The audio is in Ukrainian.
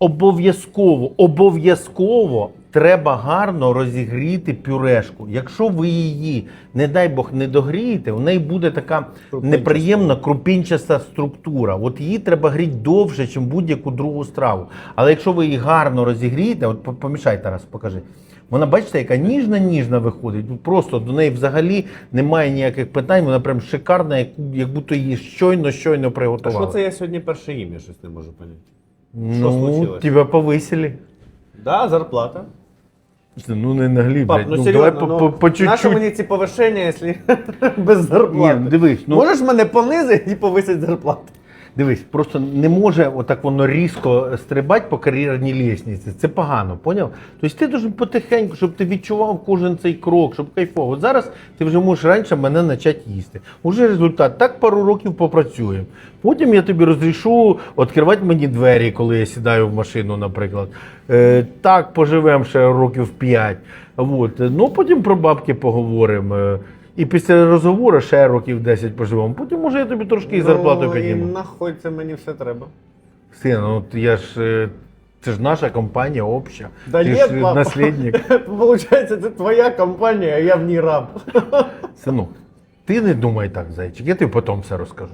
Обов'язково, обов'язково треба гарно розігріти пюрешку. Якщо ви її, не дай Бог, не догрієте, у неї буде така неприємна крупінчаста структура. От її треба гріти довше, ніж будь-яку другу страву. Але якщо ви її гарно розігрієте, от по- помішай Тарас, покажи. Вона, бачите, яка ніжна-ніжна виходить. Просто до неї взагалі немає ніяких питань. Вона прям шикарна, як, як будто її щойно-щойно А що це я сьогодні перше їм, я щось не можу поняти. Ну, случилось? тебя повысили. Да, зарплата. Ну не наглі, Пап, блядь. ну, Ну, серйозно, давай по, ну, по, по чуть-чуть. мені ці повишення, якщо без зарплати? Ні, дивись, ну Можеш мене понизити і повисити зарплату? Дивись, просто не може отак воно різко стрибати по кар'єрній лісниці. Це погано, поняв? Тобто ти дуже потихеньку, щоб ти відчував кожен цей крок, щоб кайфово. От зараз ти вже можеш раніше мене почати їсти. Уже результат. Так пару років попрацюємо. Потім я тобі розрішу відкривати мені двері, коли я сідаю в машину, наприклад. Е, так поживемо ще років 5. От. Ну потім про бабки поговоримо. І після розговору ще років 10 поживемо. Потім може я тобі трошки і зарплату ну, і підніму. нахуй це мені все треба. Син, ну от я ж. е, Це ж наша компанія обща. Да Ти ні, ж папа. наслідник. Получається, це твоя компанія, а я в ній раб. Синок, ти не думай так, зайчик, я тобі потім все розкажу.